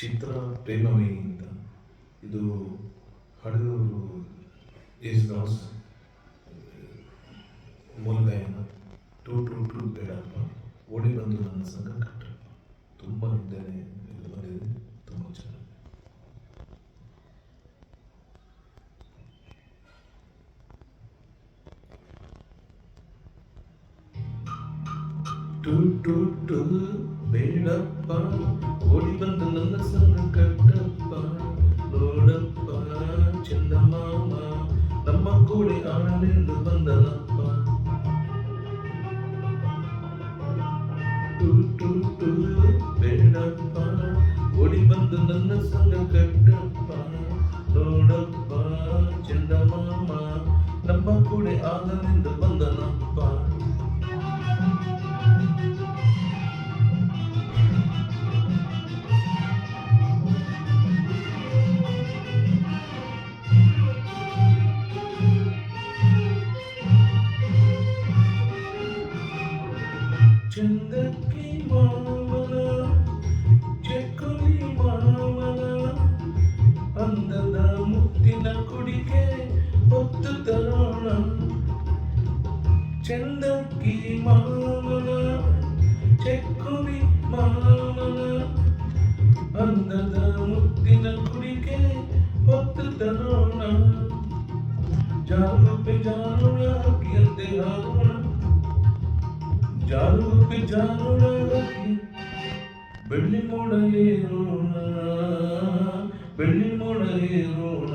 ಚಿತ್ರ ಪ್ರೇಮವೇ ಅಂತ ಇದು ಹಡಗೂರು ಯೇಸುದಾಸ್ ಮೂಲಗಾಯನ ಟೂ ಟೂ ಟೂ ಬೇಡಪ್ಪ. ಓಡಿ ಬಂದು ನನ್ನ ಸಂಘ ಕಟ್ಟ. ತುಂಬ ಹಿಂದೆನೇ ಇದು ಬಂದಿದೆ ತುಂಬ ಚೆನ್ನಾಗಿ ಟು ಟು ಟು, ಬೇಡಪ್ಪ. ஓடி வந்து நல்ல சங்க கட்டப்பா நோடப்பா சின்ன மாமா நம்ம கூட ஆளிருந்து வந்தனப்பா. வேடப்பா ஓடி வந்து நல்ல சங்க கட்டப்பா நோடப்பா சின்ன மாமா நம்ம கூட ஆளிருந்து வந்தனப்பா. ಕುಡಿಕೆ ಹೊತ್ತು ತರೋಣ ಚಂದಕ್ಕಿ ಮಾಮನ ಚೆಕ್ಕುಲಿ ಮಾಮನ ಅಂದದ ಮುತ್ತಿನ ಕುಡಿಕೆ ಹೊತ್ತು ತರೋಣ ಜಾರುಪೆ ಜಾರುಳ ಹಕ್ಕಿಯಂತೆ ಹಾರೋಣ ಜಾರುಪೆ ಜಾರುಳ ಹಕ್ಕಿ ಬೆಳ್ಳಿ ಮೋಡ ಏರೋಣ ಬೆಳ್ಳಿ ಮೋಡ ಏರೋಣ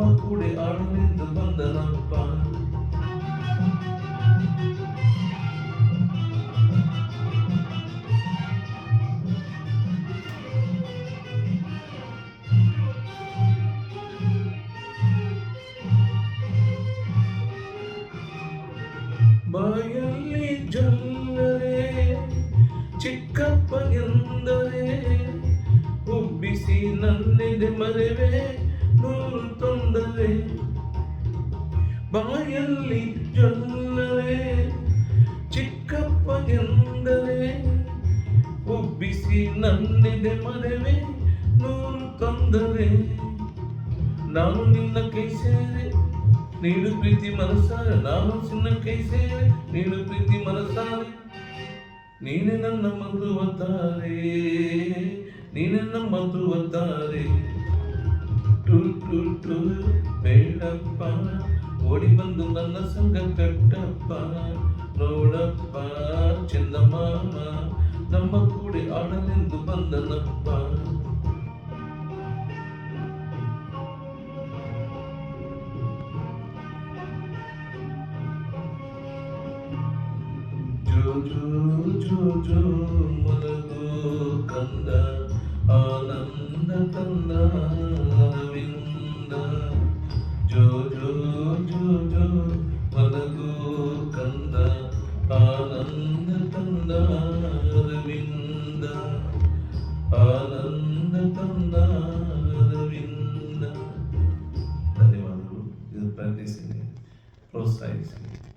ನಮ್ಮ ಕೂಡೆ ಆಡಲೆಂದು ಬಂದನಪ್ಪ ಬಾಯಲ್ಲಿ ಜಲ್ಲರೆ ಚಿಕ್ಕಪ್ಪ ಎಂದರೆ ಉಬ್ಬಿಸಿ ನನ್ನಿದೆ ಮರೆವೆ ನೂರು ತೊಂದರೆ ಬಾಯಲ್ಲಿ ಚಿಕ್ಕಪ್ಪ ಎಂದರೆ ಉಬ್ಬಿಸಿ ನಂದಿದೆ ಮದುವೆ ನೂರು ತಂದರೆ. ನಾನು ನಿನ್ನ ಕೈ ಸೇರೆ ನೀನು ಪ್ರೀತಿ ಮನಸ್ಸಾರೆ. ನಾನು ನಿನ್ನ ಕೈ ಸೇರೆ ನೀನು ಪ್ರೀತಿ ಮನಸ್ಸಾರೆ. ನೀನೆ ನನ್ನ ಮಧುವತಾರೆ ನೀನೆ ನಮ್ಮ ಮಧುವತಾರೆ ಟು ಟು ಟು வேடப்பா ஓடி வந்து நல்ல சங்க கட்டப்பா. நோடப்பா சின்ன மாமா நம்ம கூடி அடலிந்து வந்தனப்பா. జో జో జో మలగో కంద ఆనంద కంద ఆనంద ధన్యవాదాలు ఇది ప్రకటించింది ప్రోత్సహించింది